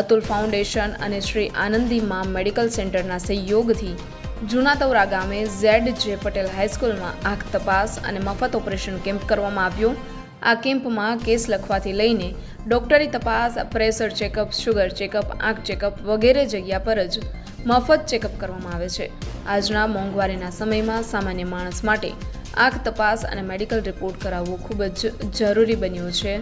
Atul foundation અને શ્રી આનંદી મા medical સેન્ટરના સહયોગથી જૂનાતવરા ગામે ઝેડ જે પટેલ હાઈસ્કૂલમાં આંખ તપાસ અને મફત ઓપરેશન કેમ્પ કરવામાં આવ્યો. આ કેમ્પમાં કેસ લખવાથી લઈને ડોક્ટરી તપાસ, પ્રેશર ચેકઅપ શુગર ચેકઅપ, આંખ ચેકઅપ વગેરે જગ્યા પર જ મફત ચેકઅપ કરવામાં આવે છે. આજના મોંઘવારીના સમયમાં સામાન્ય માણસ માટે આંખ તપાસ અને મેડિકલ રિપોર્ટ કરાવવો ખૂબ જ જરૂરી બન્યું છે.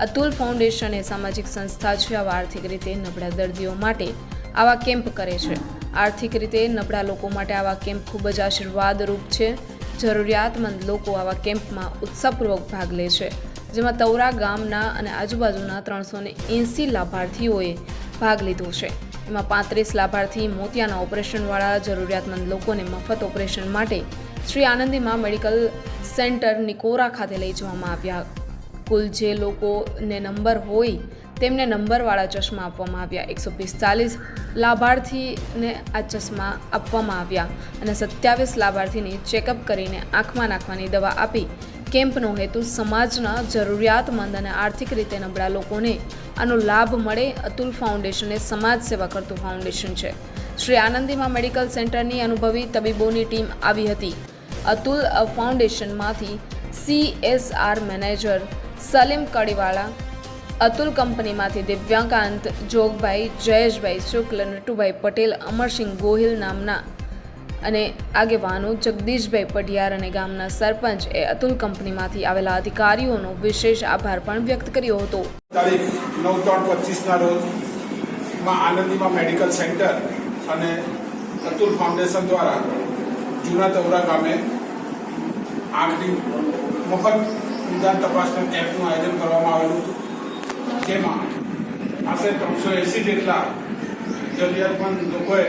અતુલ ફાઉન્ડેશન એ સામાજિક સંસ્થા છે. આવા આર્થિક રીતે નબળા દર્દીઓ માટે આવા કેમ્પ કરે છે. આર્થિક રીતે નબળા લોકો માટે આવા કેમ્પ ખૂબ જ આશીર્વાદરૂપ છે. જરૂરિયાતમંદ લોકો આવા કેમ્પમાં ઉત્સાહપૂર્વક ભાગ લે છે. જેમાં તૌરા ગામના અને આજુબાજુના ત્રણસો ને એંસી લાભાર્થીઓએ ભાગ લીધો છે. એમાં પાંત્રીસ લાભાર્થી મોતિયાના ઓપરેશનવાળા જરૂરિયાતમંદ લોકોને મફત ઓપરેશન માટે શ્રી આનંદીમાં મેડિકલ સેન્ટર નિકોરા ખાતે લઈ જવામાં આવ્યા કુલ જે લોકોને નંબર હોય તેમને નંબરવાળા ચશ્મા આપવામાં આવ્યા. એકસો પિસ્તાલીસ લાભાર્થીને આ ચશ્મા આપવામાં આવ્યા અને સત્યાવીસ લાભાર્થીને ચેકઅપ કરીને આંખમાં નાખવાની દવા આપી. કેમ્પનો હેતુ સમાજના જરૂરિયાતમંદ અને આર્થિક રીતે નબળા લોકોને આનો લાભ મળે. અતુલ ફાઉન્ડેશન એ સમાજ સેવા કરતું ફાઉન્ડેશન છે. શ્રી આનંદીમાં મેડિકલ સેન્ટરની અનુભવી તબીબોની ટીમ આવી હતી. અતુલ ફાઉન્ડેશનમાંથી સીએસઆર મેનેજર સલીમ કડીવાળા અતુલ કંપનીમાંથી દિવ્યાંકાંત જોગભાઈ, જયેશભાઈ શુક્લ, નટુભાઈ પટેલ, અમરસિંહ ગોહિલ નામના અને આગેવાનો જગદીશભાઈ પઢિયાર અને ગામના સરપંચ એ અતુલ કંપનીમાંથી આવેલા અધિકારીઓનો વિશેષ આભાર પણ વ્યક્ત કર્યો હતો. તારીખ નવ ત્રણ પચીસના રોજ આનંદીમાં મેડિકલ સેન્ટર અને અતુલ ફાઉન્ડેશન દ્વારા જૂના તવરા ગામે આંખની મફત નિદાન તપાસના કેમ્પનું આયોજન કરવામાં આવેલું હતું. જેમાં આશરે ત્રણસો એંસી જેટલા જરૂરિયાતમંદ લોકોએ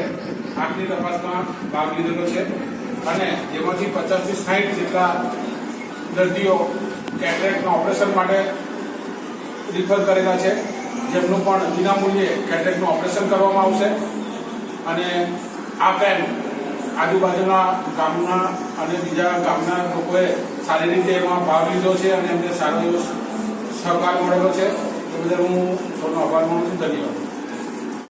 આંખની તપાસમાં ભાગ લીધેલો છે. અને જેમાંથી પચાસથી સાઠ જેટલા દર્દીઓ કેટરેક્ટના ઓપરેશન માટે રિફર કરેલા છે. જેમનું પણ વિનામૂલ્યે કેટરેક્ટનું ઓપરેશન કરવામાં આવશે. અને આ કેમ્પ આજુબાજુના ગામના અને બીજા ગામના લોકોએ સારી રીતે એમાં ભાગ લીધો છે અને એમને સારો એવો સહકાર મળેલો છે. એ બદલ હું સૌનો આભાર માનું છું. ધન્યવાદ.